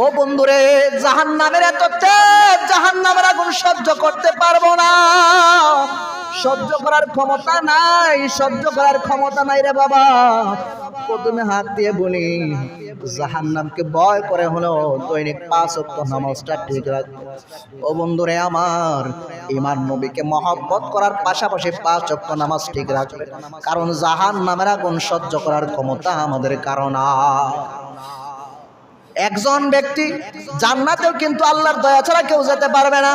ও বন্ধুরে জাহান নামের এত জাহান নামের আগুন সহ্য করতে পারব না। সহ্য করার ক্ষমতা নাই, সহ্য করার ক্ষমতা নাই রে বাবা। প্রথমে হাত দিয়ে বলি জাহান নামকে ভয় করে হলো দৈনিক পাঁচ নামাজটা ঠিক রাখব। ও বন্ধুরে, আমার ইমান নবীকে মহব্বত করার পাশাপাশি পাঁচ অক্ট নামাজ ঠিক রাখবে। কারণ জাহান নামের আগুন সহ্য করার ক্ষমতা আমাদের কারণ একজন ব্যক্তি জান্নাতেও কিন্তু আল্লাহর দয়া ছাড়া কেউ যেতে পারবে না।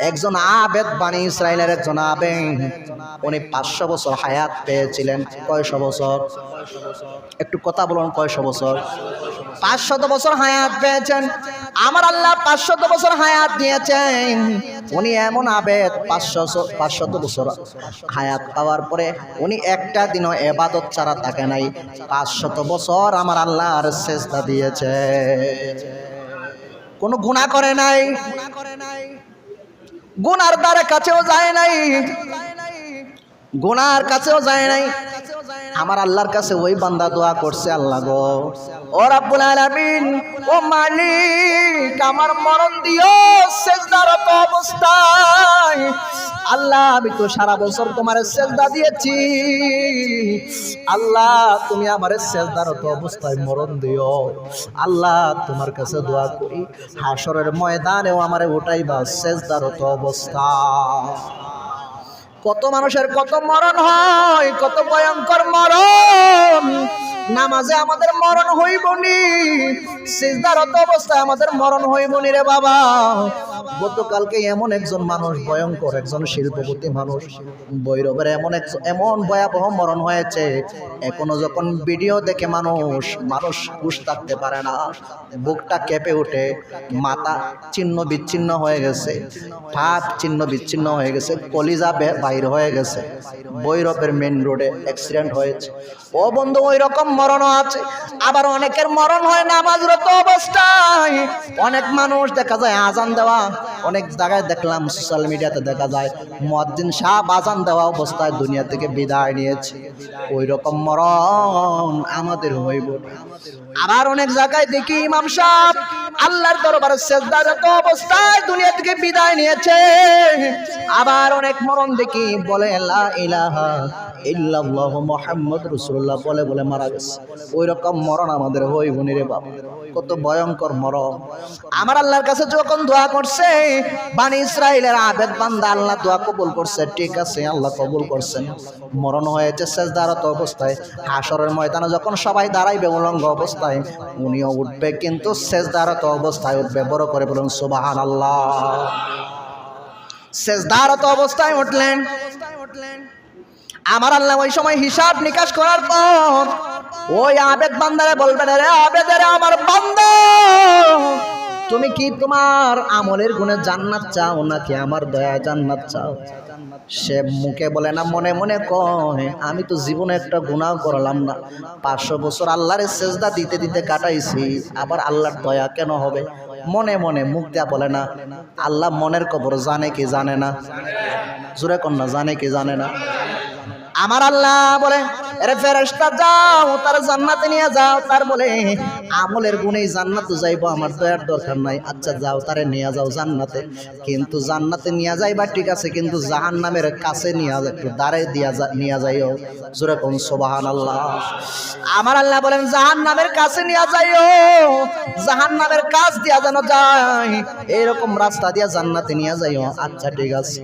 একজন আবেদ বাণী ইসরায়েলের একজন আবেদ উনি পাঁচশো বছর হায়াত পেয়েছিলেন। কয়শো বছর? একটু কথা বলুন, কয়শো বছর? পাঁচশত বছর হায়াত পেয়েছেন। আমার আল্লাহ পাঁচশত বছর হায়াত দিয়েছেন। উনি এমন আবেদ পাঁচশো পাঁচশত বছর হায়াত পাওয়ার পরে উনি একটা দিনও এবাদত ছাড়া থাকে নাই। পাঁচশত বছর আমার আল্লাহর চেষ্টা দিয়েছে। কোনো গুণা করে নাই? গুনার দ্বারা কাছেও যায় নাই। গুনার কাছেও যায় নাই। আমার আল্লাহর কাছে ওই বান্দা দোয়া করছে আল্লাহ গো। ও রাব্বুল আলামিন, ও মালিক, আমার মরণ দিও সেজদারত অবস্থায়। আল্লাহ, আমি তো সারা বছর তোমার সেজদা দিয়েছি। আল্লাহ, তুমি আমার সেজদারত অবস্থায় মরণ দিও। আল্লাহ, তোমার কাছে দোয়া করি হাসরের ময়দানেও আমারে উঠাইবা সেজদারত অবস্থা। কত মানুষের কত মরণ হয়, কত ভয়ঙ্কর মরণ। নামাজে আমাদের মরণ হইবনি, সিজদারত অবস্থায় আমাদের মরণ হইবনি রে বাবা। গতকালকে এমন একজন মানুষ, ভয়ঙ্কর একজন শিল্পপতি মানুষ বৈরবের এমন এক এমন ভয়াবহ মরণ হয়েছে, এখনও যখন ভিডিও দেখে মানুষ মানুষ হুশ থাকতে পারে না। বুকটা কেঁপে উঠে মাথা চিহ্ন বিচ্ছিন্ন হয়ে গেছে ঠাট চিহ্ন বিচ্ছিন্ন হয়ে গেছে, কলিজা বাইর হয়ে গেছে। বৈরবের মেন রোডে অ্যাক্সিডেন্ট হয়েছে। ও বন্ধু ওই রকম মরণও আছে। আবার অনেকের মরণ হয় নামাজরত অবস্থায়। অনেক মানুষ দেখা যায় আজান দেওয়া অনেক জায়গায় দেখলাম সোশ্যাল মিডিয়াতে দেখা যায় মদ্দিন সাহ আজান দেওয়া অবস্থায় দুনিয়া থেকে বিদায় নিয়েছে। ওই রকম মরণ আমাদের হইব আবার অনেক জায়গায় দেখি ইমাম সাহেব, আল্লাহর দরবারে অবস্থায় দুনিয়া থেকে বিদায় নিয়েছে। আবার অনেক মরণ দেখি, বলে, লা ইলাহা ইল্লাল্লাহ মুহাম্মদ বলে বলে মারা গেছে। ওই রকম মরণ আমাদের হই বনি রে বাবা কত ভয়ঙ্কর মরণ। আমার আল্লাহর কাছে যখন দোয়া করছে বানি ইসরাইলের আবেদ বান্দা আল্লাহ দোয়া কবুল করছে। ঠিক আছে আল্লাহ কবুল করছেন। মরণ হয়েছে সেজদারত অবস্থায়। হাসরের ময়দানে যখন সবাই দাঁড়াইবে উলঙ্গ অবস্থায় উনিও উঠবে কিন্তু সেজদারত অবস্থায় উঠবে। বড় করে বলুন সুবাহান আল্লাহ সেজদারত অবস্থায় উঠলেন। আমার আল্লাহ ওই সময় হিসাব নিকাশ করার পর ওই আবেদ বান্দারে বলবেন রে আবেদের আমার বান্দা। তুমি কি তোমার আমলের গুণে জান্নাত চাও নাকি আমার দয়া জান্নাত চাও? সে মুখে বলে না, মনে মনে কয়, আমি তো জীবনে একটা গুণাও করলাম না। পাঁচশো বছর আল্লাহর সেজদা দিতে দিতে কাটাইছি, আবার আল্লাহর দয়া কেন হবে? মনে মনে মুখ দেয়া বলে না, আল্লাহ মনের কবর জানে কি জানে না? জোরে কন্যা, জানে কি জানে না? আমার আল্লাহ বলে আরে ফেরেশতা, যাও, তার জান্নাতে নিয়ে যাও। তার বলে, আমলের গুণেই জান্নাতে যাইবো, আমার তো দয়ার দরকার নাই। আচ্ছা যাও, তারে নিয়ে যাও জান্নাতে। কিন্তু জান্নাতে নিয়ে যাইবা ঠিক আছে, কিন্তু জাহান্নামের কাছে নিয়ে একটু দাঁড়াই দিয়া নিয়ে যাইও। জোরে কোন সোবাহান আল্লাহ আমার আল্লাহ বলেন, জাহান্নামের কাছে নিয়ে যাইও, জাহান্নামের কাছ দিয়া যেন যায়, এরকম রাস্তা দিয়া জান্নাতে নিয়ে যাইও। আচ্ছা ঠিক আছে।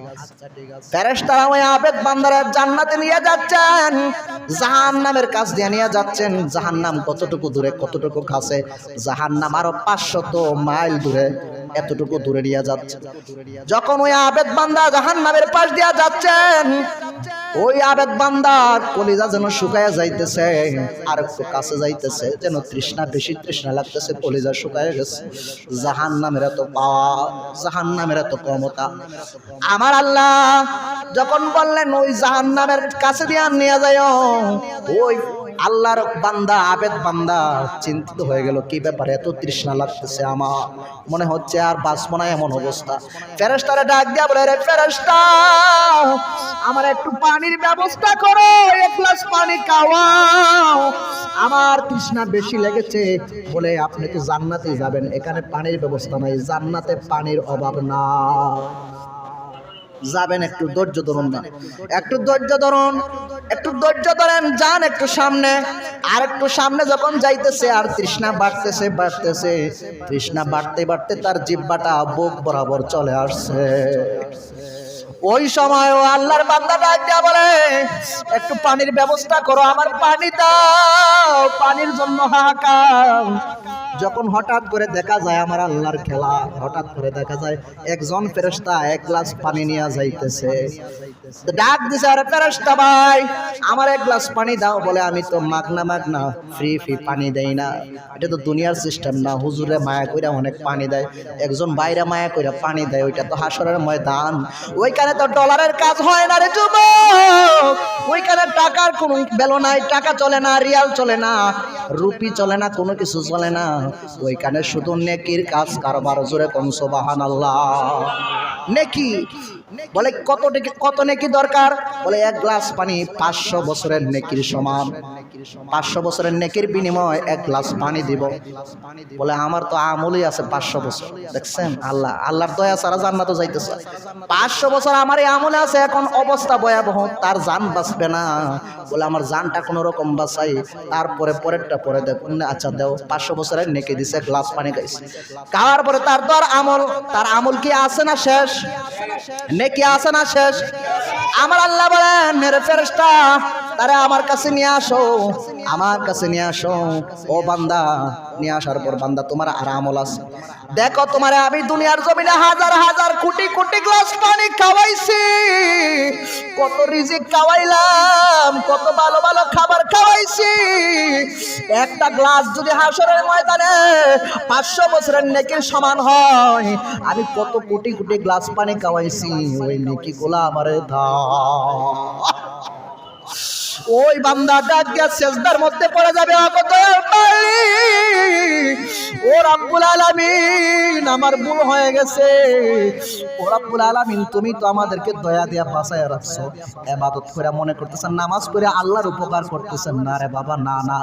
ফেরেশতারা ওই আবেদ বান্দারা জান্নাতে নিয়ে যাচ্ছেন। জাহান নামের কাজ দিয়ে নিয়ে যাচ্ছেন। জাহান নাম কতটুকু দূরে, কতটুকু কাছে? জাহান নাম আরও পাঁচশত মাইল দূরে। এতটুকু দূরে নিয়ে যাচ্ছে। যখন ওই আবেদ বান্দা জাহান্নামের পাশ দিয়া যাচ্ছেন, ওই আবেদ বান্দার কলিজা যেন শুকায়া যাইতেছে, আর একটু কাছে যাইতেছে, যেন তৃষ্ণা বেশি তৃষ্ণা লাগতেছে, কলিজা শুকায় গেছে। জাহান নামের এত পাওয়া জাহান নামের এত ক্ষমতা। আমার আল্লাহ যখন বললেন, ওই জাহান নামের কাছে দিয়ে নিয়ে যায় ওই আল্লাহর বান্দা, আবেদ বান্দা চিন্তিত হয়ে গেল, কি ব্যাপারে, এত তৃষ্ণা লাগতেছে আমার। মনে হচ্ছে আর বাঁচবো না এমন অবস্থা। ফেরেস্তারে ডাক দিয়া বলে, রে ফেরেস্তা আমার একটু পানির ব্যবস্থা করো, এক গ্লাস পানি খাওয়াও। আমার তৃষ্ণা বেশি লেগেছে বলে আপনি তো জান্নাতে যাবেন, এখানে পানির ব্যবস্থা নাই, জান্নাতে পানির অভাব না যাবেন একটু ধৈর্য ধরুন না। একটু ধৈর্য ধরুন, একটু ধৈর্য ধরেন, যান একটু সামনে। আর একটু সামনে যখন যাইতেছে, আর তৃষ্ণা বাড়তেছে বাড়তেছে। তৃষ্ণা বাড়তে বাড়তে তার জিব্বাটা বুক বরাবর চলে আসছে। ওই সময় আল্লাহর বান্দা ডাক দিয়া বলে, একটু পানির ব্যবস্থা করো, আমার পানি দাও, পানির জন্য হাহাকার। যখন হঠাৎ করে দেখা যায় আমার আল্লাহর খেলা, হঠাৎ করে দেখা যায় একজন ফেরেশতা এক গ্লাস পানি নিয়ে যাইতেছে। ডাক দিছে, আরে ফেরেশতা ভাই, আমার এক গ্লাস পানি দাও। বলে, আমি তো মাগনা মাগনা ফ্রি ফ্রি পানি দেই না। এটা তো দুনিয়ার সিস্টেম না। হুজুরে মায়া কইরা অনেক পানি দেয়। একজন বাইরে মায়া কইরা পানি দেয়, ওইটা তো হাসরের ময়দান। ওইখানে তো ডলারের কাজ হয় না রে যুবক। ওইখানে টাকার কোনো বেলো নাই, টাকা চলে না রিয়াল চলে না রুপি চলে না, কোনো কিছু চলে না। ওইখানে শুধু নেকির কাজ, কারবার জোরে কোন সোবাহান আল্লাহ নেকি? বলে, কত কত নেকি দরকার? বলে, এক গ্লাস পানি পাঁচশো বছরের নেকির সমান। পাঁচশো বছরের নেকির বিনিময় এক গ্লাস পানি দিব। বলে, আমার তো আমলই আছে পাঁচশো বছর। দেখছেন? আল্লাহ, আল্লাহর দয়া সারা জান্নাত যাইতেছে। পাঁচশো বছর আমার এই আমলে আছে, এখন অবস্থা ভয়াবহ, তার জান বাঁচবে না। বলে, আমার জানটা কোনো রকম বাঁচাই। তারপরে পরেরটা পরে দেখুন। আচ্ছা দেও, পাঁচশো বছরের নেকি দিছে গ্লাস পানি গাইছে খাওয়ার পরে তার তো আর আমল, তার আমল কি আছে না শেষ? নেকি আছে না শেষ? আমার আল্লাহ বলেন, মেরে ফেরেশতা তারা আমার কাছে নিয়ে আসো, আমার কাছে নিয়ে আসো। ও বান্দা, নিয়ে আসার পর বান্দা, তোমার আর আমল আছে। দেখো তোমার আমি দুনিয়ার জমিনে হাজার হাজার কোটি কোটি গ্লাস পানি খাওয়াইছি। কত রিজিক খাওয়াইলাম, কত ভালো ভালো খাবার খাওয়াইছি। একটা গ্লাস যদি হাসরের ময়দানে পাঁচশো বছরের নেকির সমান হয়, আমি কত কোটি কোটি গ্লাস পানি খাওয়াইছি। ওই নেকি গুলা আমারে দাও ওই বান্দা ডাক দিয়া শেষদার মধ্যে পড়ে যাবে আলামিন, আমার হয়ে গেছে। আলামিন, তুমি তো আমাদেরকে দয়া রাখছো মনে করতেছেন, নামাজ পড়ে আল্লাহর উপকার করতেছেন। না রে বাবা, না না,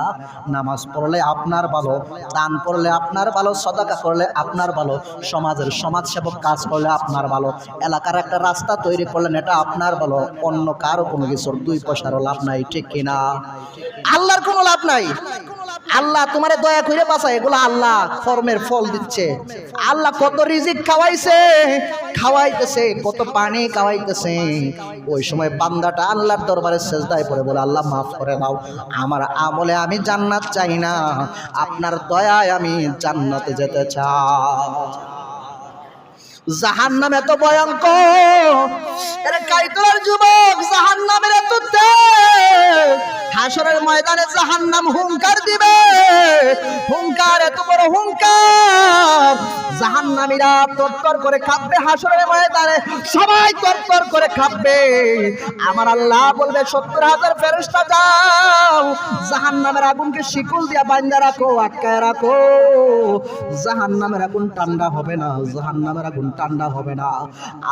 নামাজ পড়লে আপনার ভালো, দান করলে আপনার ভালো, সদাকা করলে আপনার ভালো, সমাজের সমাজ সেবক কাজ করলে আপনার ভালো, এলাকার একটা রাস্তা তৈরি করলেন, এটা আপনার ভালো, অন্য কারও কোনো কিছুর দুই পয়সারও লাভ নাই, ঠিক কিনা? আল্লাহর কোনো লাভ নাই। আল্লাহ তোমারে দয়া করে বাঁচায়, এগুলো আল্লাহ ফর্মের ফল দিচ্ছে। আল্লাহ কত রিজিক খাওয়াইছে, খাওয়াইতেছে, কত পানি খাওয়াইতেছে। ওই সময় বান্দাটা আল্লাহর দরবারে সেজদায় পড়ে, বলে, আল্লাহ, মাফ করে দাও, আমার আমলে আমি জান্নাত চাই না, আপনার দয়ায় আমি জান্নাতে যেতে চাই। জাহান নাম এত ভয়ঙ্কর যুবক জাহান নামের এত হাসরের ময়দানে জাহান নাম হুঙ্কার দিবে। হুঙ্কার এত বড় হুঙ্কার জাহান নামীরা তরতর করে কাঁপবে হাসরের ময়দানে। সবাই তরতর করে কাঁপবে। আমার আল্লাহ বলবে, সত্তর হাজার ফেরস্তা যাও। জাহান নামের আগুনকে শিকল দিয়া বান্ধা রাখো, আটকায় রাখো। জাহান নামের আগুন ঠান্ডা হবে না জাহান নামের আগুন ঠান্ডা হবে না।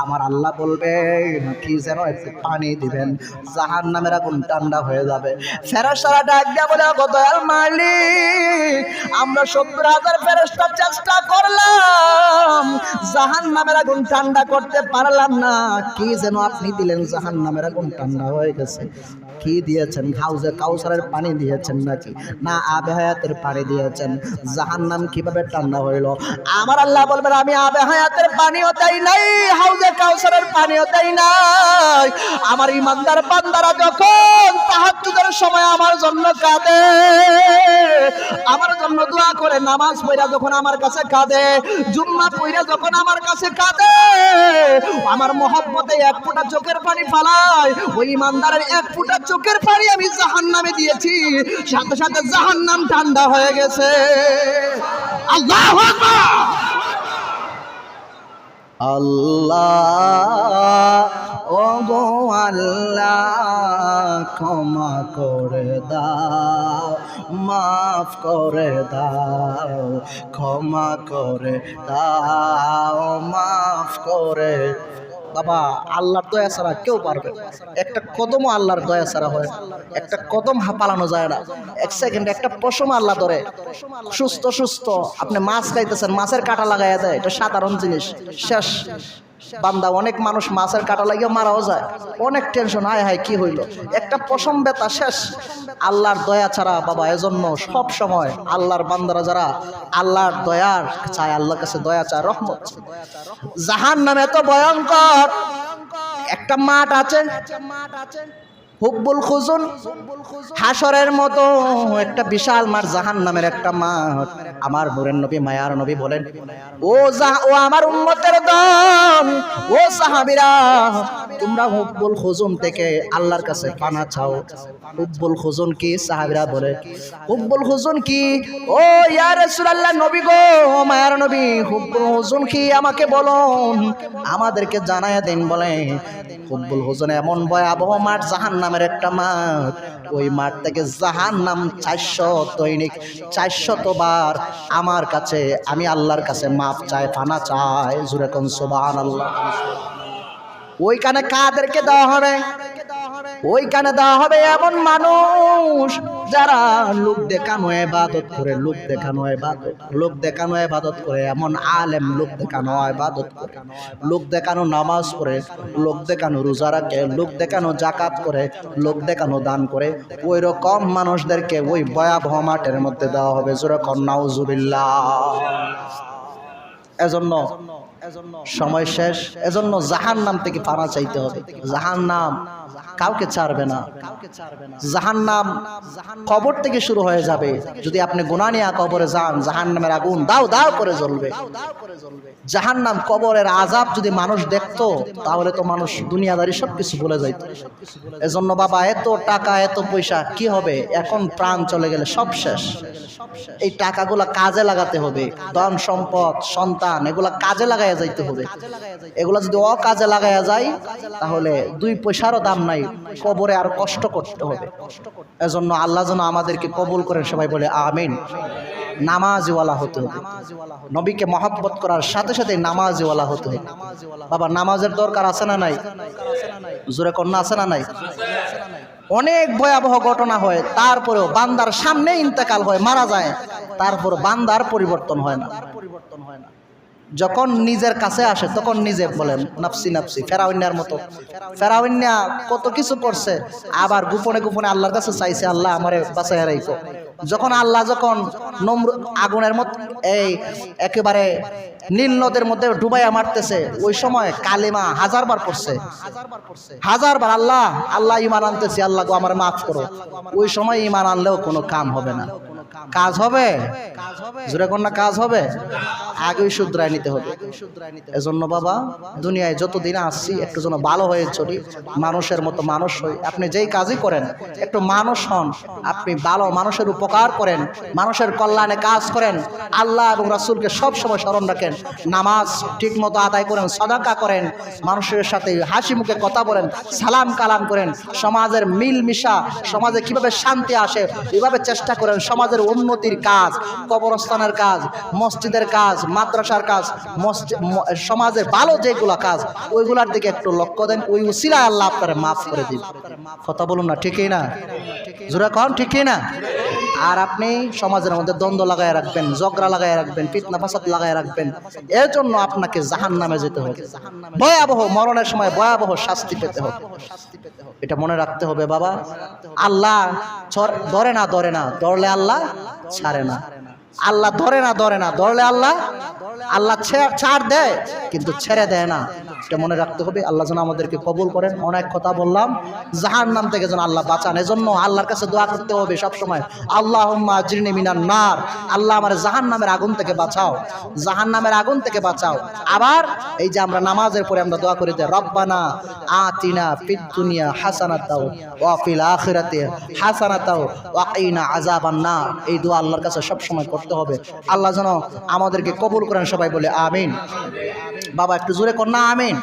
আমার আল্লাহ বলবেন, কি যেন একটু পানি দিবেন। জাহান নামের আগুন ঠান্ডা হয়ে যাবে। ফেরস্তারা ডাক দিয়া বলে, "ওগো দয়াল মালিক, আমরা সত্তর হাজার ফেরস্তা চেষ্টা করলাম। জাহান নামের আগুন ঠান্ডা করতে পারলাম না। কি যেন আপনি দিলেন, জাহান নামের আগুন ঠান্ডা হয়ে গেছে। কি দিয়েছেন? হাউজে কাউসারের পানি দিয়েছেন নাকি? না, আবে হায়াতের পানি দিয়েছেন। জাহান নাম কীভাবে ঠান্ডা হইল? আমার আল্লাহ বলবেন, আমি আবে হায়াতের পানিও তাই নাই, হাউজে কাউসারের পানিও তাই নাই। আমার ইমানদার বান্দারা যখন তাহাজ্জুদের সময় আমার জন্য কাঁদে। আমার জন্য দোয়া করে নামাজ পড়া যখন আমার কাছে কাঁদে, জুম্মা পড়া যখন আমার কাছে কাঁদে, আমার মহব্বতে এক ফোঁটা চোখের পানি ফালায়। ওই ইমানদারের এক ফোঁটা চোখের পানি আমি জাহান নামে দিয়েছি। সাথে সাথে জাহান নাম ঠান্ডা হয়ে গেছে। আল্লাহ আল্লাহ ও গো আল্লাহ। ক্ষমা করে দাও, মাফ করে দাও, ক্ষমা করে দাও, মাফ করে বাবা, আল্লাহর দয়া ছাড়া কেউ পারবে একটা কদমও আল্লাহর দয়া ছাড়া হয় একটা কদম হাঁপালানো যায় না। এক সেকেন্ড একটা পশম আল্লাহ ধরে। সুস্থ সুস্থ। আপনি মাছ খাইতেছেন, মাছের কাটা লাগাইয়া দেয়। এটা সাধারণ জিনিস। শেষ। বান্দা, অনেক মানুষ মাছের কাটা লাগিয়ে মারাও যায়। অনেক টেনশন হায় হায়, কি হইল? একটা পশম ব্যথা শেষ। আল্লাহর দয়া ছাড়া, বাবা, এজন্য সব সময় আল্লাহর বান্দারা যারা আল্লাহর দয়ার চায়, আল্লাহর কাছে দয়া চায়, রহমত জাহান নামে এত ভয়ঙ্কর। একটা মাঠ আছে। হুকবুল খুজুন হাসরের মতো একটা বিশাল মাঠ জাহান নামের একটা মাঠ। আমার নুরের নবী, মায়ার নবী বলেন, ও ও আমার উম্মতের দল, ও সাহাবিরা, তোমরা হুকবুল খুজুন থেকে আল্লাহর কাছে পানা চাও। হুকবুল খুজুন কি? সাহাবিরা বলে হুকবুল খুজুন কি? ও ইয়া রাসূলুল্লাহ, নবী গো, মায়ার নবী হুকবুল খুজুন কি? আমাকে বলুন। আমাদেরকে জানায় দিন, বলে হুকবুল হুজুন এমন ভয়াবহ মাঠ জাহান নামের একটা মাঠ। ওই মাঠ থেকে জাহান নাম চারশো দৈনিক চারশতবার আমার কাছে, আমি আল্লাহর কাছে মাপ চাই, ফানা চাই। জুরে কোন সোবান আল্লাহ ওইখানে কাদেরকে দেওয়া হবে? ওইখানে দেওয়া হবে এমন মানুষ যারা লোক দেখানো এবাদত করে, লোক দেখানো এবাদত লোক দেখানো এবাদত করে, এমন আলেম লোক দেখানো এবাদত করে, লোক দেখানো নামাজ পড়ে, লোক দেখানো রোজা রাখে, লোক দেখানো জাকাত করে, লোক দেখানো দান করে ওই রকম মানুষদেরকে ওই ভয়াবহ মাঠের মধ্যে দেওয়া হবে। যেরকম নাউজুবিল্লাহ। এজন্য সময় শেষ, এজন্য জাহান নাম থেকে পানা চাইতে হবে। জাহান নাম কাউকে ছাড়বে না। জাহান নাম কবর থেকে শুরু হয়ে যাবে। যদি আপনি গুনা নিয়ে কবরে যান জাহান নামের আগুন দাও দাও করে জ্বলবে। জাহান নাম কবরের আজাব যদি মানুষ দেখতো, তাহলে তো মানুষ দুনিয়াদারি সবকিছু ভুলে যাইত। এজন্য বাবা, এত টাকা, এত পয়সা, কি হবে? এখন প্রাণ চলে গেলে সব শেষ। এই টাকাগুলা কাজে লাগাতে হবে। ধন সম্পদ, সন্তান এগুলা কাজে লাগাইয়া যাইতে হবে। এগুলা যদি অকাজে লাগাইয়া যায়, তাহলে দুই পয়সারও দাম নাই, কবরে আর কষ্ট করতে হবে। এজন্য আল্লাহ যেন আমাদেরকে কবুল করেন, সবাই বলে আমিন। নামাজওয়ালা হতে হবে। নবীকে মহব্বত করার সাথে সাথে নামাজওয়ালা হতে হবে। বাবা, নামাজের দরকার আছে না নাই? জোরে কন্যা আছে না নাই? অনেক ভয়াবহ ঘটনা হয়, তারপরেও বান্দার সামনে ইন্তেকাল হয়, মারা যায়। তারপর বান্দার পরিবর্তন হয় না। যখন নিজের কাছে আসে, তখন নিজে বলেন, নাফসি নাফসি ফেরাউন্যার মতো। ফেরাউন্যা কত কিছু করছে, আবার গোপনে গোপনে আল্লাহর কাছে চাইছে, আল্লাহ আমার বাঁচাই রাইকো যখন আল্লাহ যখন নম্র আগুনের মত, এই একেবারে নীল নদের মধ্যে ডুবাইয়া মারতেছে, ওই সময় কালিমা হাজার বার পড়ছে। হাজার বার, আল্লাহ আল্লাহ ইমান আনতেছি, আল্লাহ গো আমার মাফ করো। ওই সময় ইমান আনলেও কোনো কাম হবে না। কাজ হবে? জোরে কোন না কাজ হবে? আগেই শুধরায় নিতে হবে। এজন্য বাবা, দুনিয়ায় যতদিন আসছি একটু যেন ভালো হয়ে চলি, মানুষের মতো মানুষ হই। আপনি যেই কাজই করেন, একটু মানুষ হন, আপনি ভালো মানুষের উপকার করেন, মানুষের কল্যাণে কাজ করেন, আল্লাহ এবং রাসুলকে সব সময় স্মরণ রাখেন, নামাজ ঠিক মতো আদায় করেন, সদাকা করেন, মানুষের সাথে হাসি মুখে কথা বলেন, সালাম কালাম করেন, সমাজের মিল মিশা সমাজে কীভাবে শান্তি আসে, এভাবে চেষ্টা করেন, সমাজের উন্নতির কাজ, কবরস্থানের কাজ, মসজিদের কাজ, মাদ্রাসার কাজ সমাজের ভালো যেগুলো কাজ, ওইগুলার দিকে একটু লক্ষ্য দেন, ওই উসিলা আল্লাহ আপনার মাফ করে দিন কথা বলুন না, ঠিকই না? জোরা কন, ঠিকই না? আর আপনি সমাজের মধ্যে দ্বন্দ্ব লাগায় রাখবেন, ঝগড়া লাগায় রাখবেন, ফিতনা, ফাসাদ লাগায় রাখবেন। এর জন্য আপনাকে জাহান নামে যেতে হবে। ভয়াবহ মরণের সময় ভয়াবহ শাস্তি পেতে হবে। এটা মনে রাখতে হবে বাবা। আল্লাহ ধরে না ধরে না, ধরলে আল্লাহ ছাড়ে না। আল্লাহ ধরে না ধরে না, ধরলে আল্লাহ আল্লাহ ছাড় দেয়, কিন্তু ছেড়ে দেয় না। এটা মনে রাখতে হবে, আল্লাহ যেন আমাদেরকে কবুল করেন। অনেক কথা বললাম জাহান নাম থেকে যেন আল্লাহ বাঁচান। এজন্য আল্লাহর কাছে দোয়া করতে হবে সবসময়। আল্লাহ জিরনি মিনার নার। আল্লাহ আমার জাহান নামের আগুন থেকে বাঁচাও। জাহান নামের আগুন থেকে বাঁচাও। আবার এই যে আমরা নামাজের পরে আমরা দোয়া করি যে, রব্বানা আতিনা ফিদ দুনিয়া হাসানাতাও ওয়া ফিল আখিরাতে হাসানাতাও ওয়া কিনা আযাবান নার। এই দোয়া আল্লাহর কাছে সব সময় করতে হবে। আল্লাহ যেন আমাদেরকে কবুল করেন সবাই বলে, আমিন। বাবা, একটু জোরে কর না আমিন।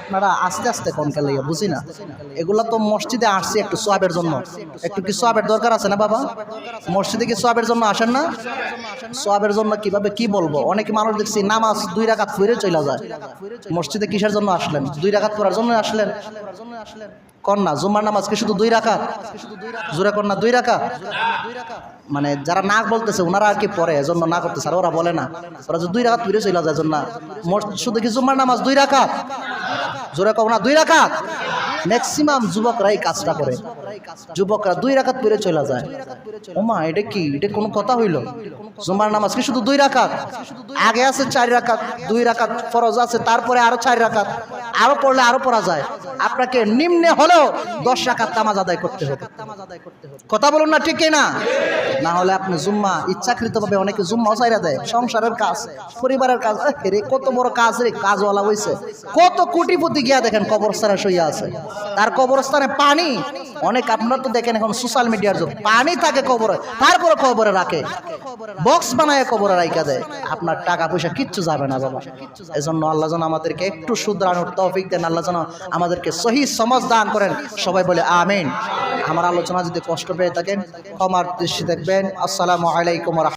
আপনারা আস্তে আস্তে কোন খেলে বুঝি না? এগুলা তো মসজিদে আসছে একটু সোয়াবের জন্য। একটু কি সোয়াবের দরকার আছে না বাবা? মসজিদে কি সোয়াবের জন্য আসেন না? সোয়াবের জন্য কীভাবে কি বলব? অনেক মানুষ দেখছি নামাজ দুই রাখাত ফিরে চলে যায়। মসজিদে কিসের জন্য আসলেন? দুই রাখাত পড়ার জন্য আসলেন। কন্যা, জুমার নামাজ কি শুধু দুই রাখা জোরে কন্যা, দুই রাখা মানে যারা না বলতেছে, ওনারা আর কি পরে এজন্য না করতেছে, আর ওরা বলে না। ওরা যদি দুই রাকাত ফিরে চলে যায় জন্য শুধু কি জুমার নামাজ দুই রাখা জোরে কও দুই রাখা ম্যাক্সিমাম যুবকরা এই কাজটা করে। যুবকরা দুই রাকাত পরে চলে যায়। ওমা এটা কি? এটা কোনো কথা হইল? জুম্মার নামাজ কি শুধু দুই রাকাত? আগে আছে চার রাকাত দুই রাকাত ফরজ আছে তারপরে আরও চার রাকাত। আরও পড়লে আরও পড়া যায়। আপনাকে নিম্নে হলেও দশ রাকাত তামাজ আদায় করতে হবে। কথা বলুন না ঠিক না না হলে আপনি জুম্মা ইচ্ছাকৃতভাবে অনেকে জুম্মাও চাইরা দেয়। সংসারের কাজ পরিবারের কাজ। রে কত বড় কাজ রে কাজওয়ালা হয়েছে কত কোটিপতি গিয়া দেখেন কবরস্থানে শুয়ে আছে। তার কবরস্থানে পানি অনেক আপনারা তো দেখেন এখন সোশ্যাল মিডিয়ার যুগ। পানি থাকে কবরে, তারপরে কবরে রাখে। বক্স বানায় কবরে রাইকা দেয়। আপনার টাকা পয়সা কিচ্ছু যাবে না বাবা। জন্য আল্লাহ যেন আমাদেরকে একটু শুধরানোর তৌফিক দেন। আল্লাহ যেন আমাদেরকে সহি সমাজ দান করেন। সবাই বলে আমিন। আমার আলোচনা যদি কষ্ট পেয়ে থাকেন, ক্ষমার দৃষ্টি দেখবেন। আসসালামু আলাইকুম